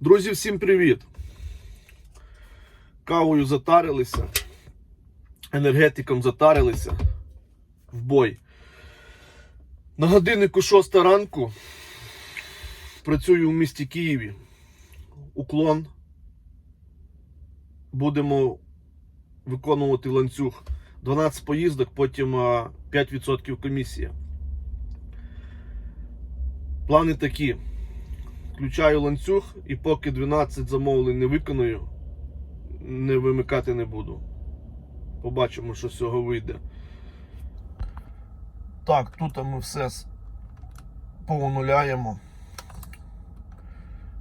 Друзі, всім привіт! Кавою затарилися, енергетиком затарилися в бой. На годиннику 6 ранку працюю в місті Києві. Уклон. Будемо виконувати ланцюг. 12 поїздок, потім 5% комісія. Плани такі. Включаю ланцюг і поки 12 замовлень не виконую, не вимикати не буду. Побачимо, що з цього вийде. Так, тут ми все повонуляємо.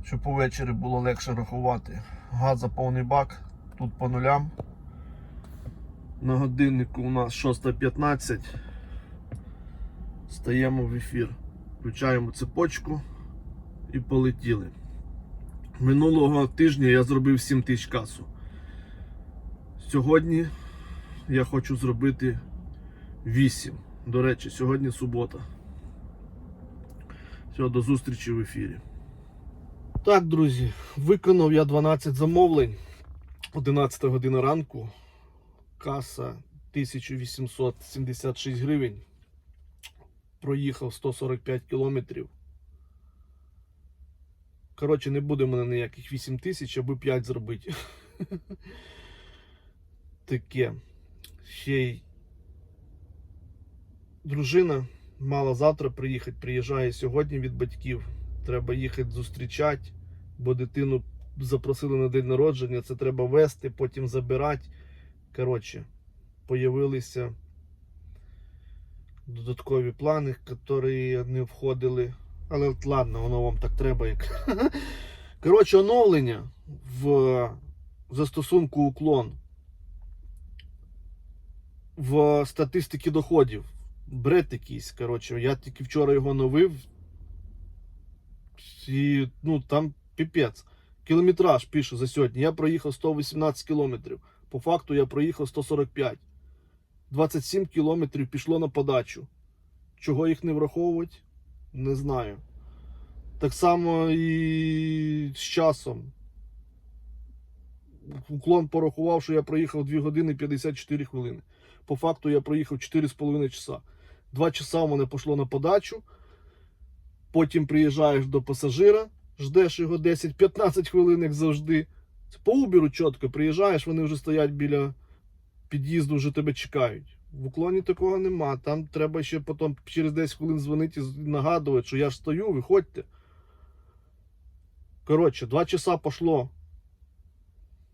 Щоб увечері було легше рахувати. Газа повний бак, тут по нулям. На годиннику у нас 6.15. Стаємо в ефір. Включаємо цепочку і полетіли. Минулого тижня я зробив 7 тисяч касу. Сьогодні я хочу зробити 8. До речі, сьогодні субота. Все, до зустрічі в ефірі. Так, друзі, виконав я 12 замовлень. 11 година ранку. Каса 1876 гривень. Проїхав 145 кілометрів. Коротше, не буде в мене ніяких 8 тисяч, аби 5 зробити. Таке. Ще й дружина мала завтра приїхати, приїжджає сьогодні від батьків. Треба їхати зустрічати, бо дитину запросили на день народження, це треба вести, потім забирати. Коротше, появилися додаткові плани, які не входили. Але от ладно, воно вам так треба. як. Коротше, оновлення в застосунку уклон в статистики доходів. Бред якийсь, коротше. Я тільки вчора його новив. І ну там піпець. Кілометраж пише за сьогодні. Я проїхав 118 кілометрів. По факту я проїхав 145. 27 кілометрів пішло на подачу. Чого їх не враховувати? Не знаю. Так само і з часом. Уклон порахував, що я проїхав 2 години 54 хвилини. По факту я проїхав 4,5 часа. 2 часа у мене пішло на подачу. Потім приїжджаєш до пасажира, ждеш його 10-15 хвилин, як завжди. По Uber чітко приїжджаєш, вони вже стоять біля під'їзду, вже тебе чекають. В уклоні такого нема. Там треба ще потім через 10 хвилин дзвонити і нагадувати, що я ж стою, виходьте. Коротше, 2 часа пішло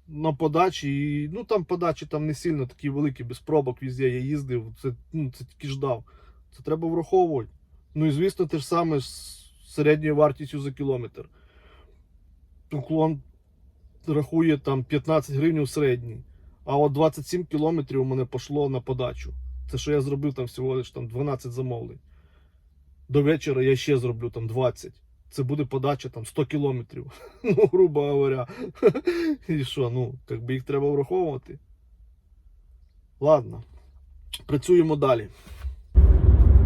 на подачі. І, ну там подачі там не сильно такі великі, без пробок везде я їздив. Це, ну, це тільки ждав. Це треба враховувати. Ну і звісно, те ж саме з середньою вартістю за кілометр. Уклон рахує там 15 гривень у середній. А от 27 кілометрів у мене пішло на подачу. Це що я зробив там всього лиш там 12 замовлень. До вечора я ще зроблю там 20. Це буде подача там 100 кілометрів. Ну, грубо говоря. І що, ну, як би їх треба враховувати. Ладно. Працюємо далі.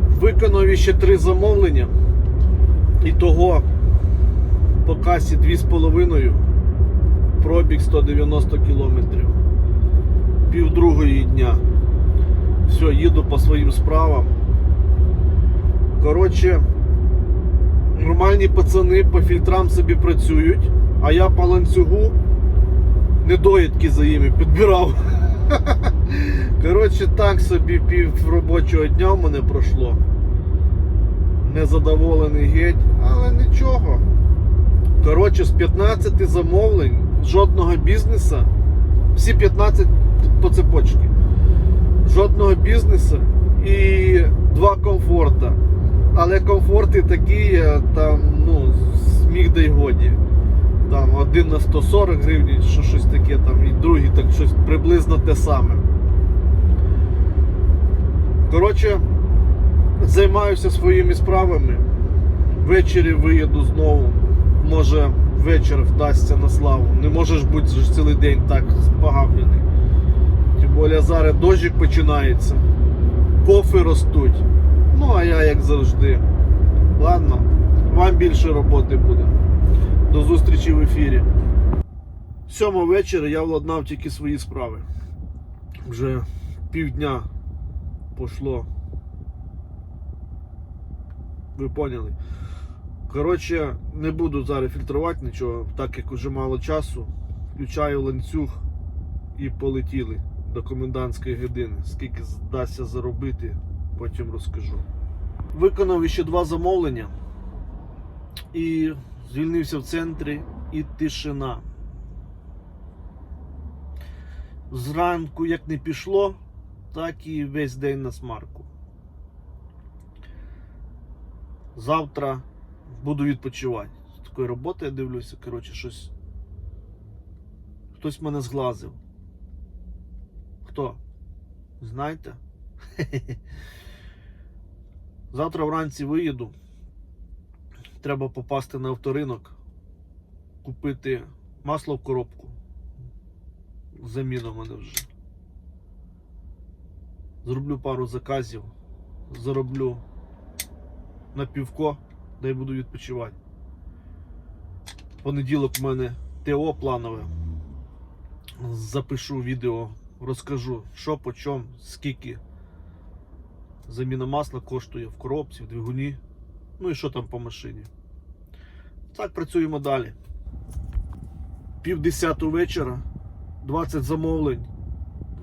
Виконав ще три замовлення. І того по касі 2,5. Пробіг 190 кілометрів. Півдругої дня. Все, їду по своїм справам. Коротше, нормальні пацани по фільтрам собі працюють, а я по ланцюгу недоїдки за ними підбирав. Коротше, так собі пів робочого дня в мене пройшло. Незадоволений геть, але нічого. Коротше, з 15 замовлень жодного бізнесу, всі 15 по цепочці. Жодного бізнесу і два комфорта. Але комфорти такі, там, ну, сміх дай годі. Там один на 140 гривень, що щось таке, там, і другий так щось приблизно те саме. Коротше, займаюся своїми справами. Ввечері виїду знову. Може вечір вдасться на славу. Не можеш бути цілий день так спогавлений. Дощик починається. Кофи ростуть. Ну, а я як завжди. Ладно, вам більше роботи буде. До зустрічі в ефірі. Сьома вечора я владнав тільки свої справи. Вже півдня пошло. Ви поняли. Коротше, не буду зараз фільтрувати нічого, так як уже мало часу. Включаю ланцюг і полетіли до комендантської години. Скільки здасться заробити, потім розкажу. Виконав ще два замовлення і звільнився в центрі і тишина. Зранку як не пішло, так і весь день на смарку. Завтра буду відпочивати. З такої роботи я дивлюся, коротше, щось. Хтось мене зглазив. Хто? Знаєте? Завтра вранці виїду. Треба попасти на авторинок, купити масло в коробку. Заміна в мене вже. Зроблю пару заказів, зароблю на півко, де буду відпочивати. Понеділок в мене ТО планове. Запишу відео, розкажу, що по чому, скільки заміна масла коштує в коробці, в двигуні. Ну і що там по машині. Так працюємо далі. Пів десяту вечора, 20 замовлень.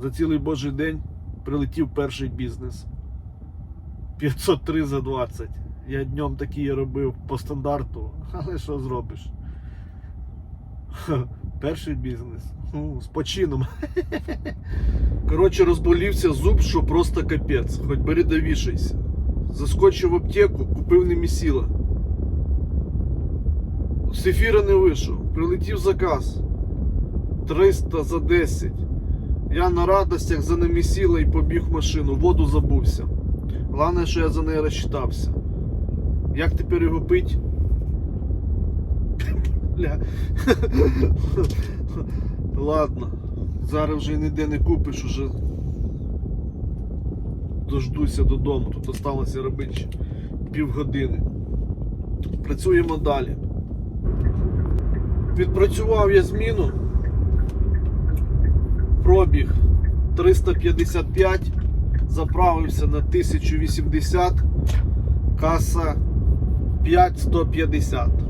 За цілий божий день прилетів перший бізнес. 503 за 20. Я днем такі робив по стандарту, але що зробиш? Перший бізнес. Ну, з почином. Коротше, розболівся зуб, що просто капець. Хоч бери да вішайся. Заскочив в аптеку, купив немісіла. З ефіра не вийшов. Прилетів заказ. 300 за 10. Я на радостях за немісіла і побіг в машину. Воду забувся. Головне, що я за неї розчитався. Як тепер його пить? Бля. Ладно. Зараз вже ніде не купиш, уже дождуся додому. Тут осталося робити ще півгодини. Працюємо далі. Відпрацював я зміну. Пробіг 355, заправився на 1080, каса 5150.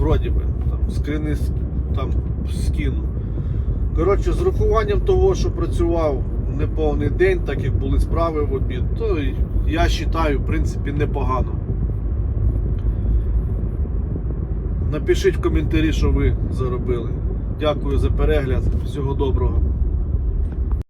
Вроді би, там скрини там скину. Коротше, з рахуванням того, що працював неповний день, так як були справи в обід, то я вважаю, в принципі, непогано. Напишіть в коментарі, що ви заробили. Дякую за перегляд. Всього доброго.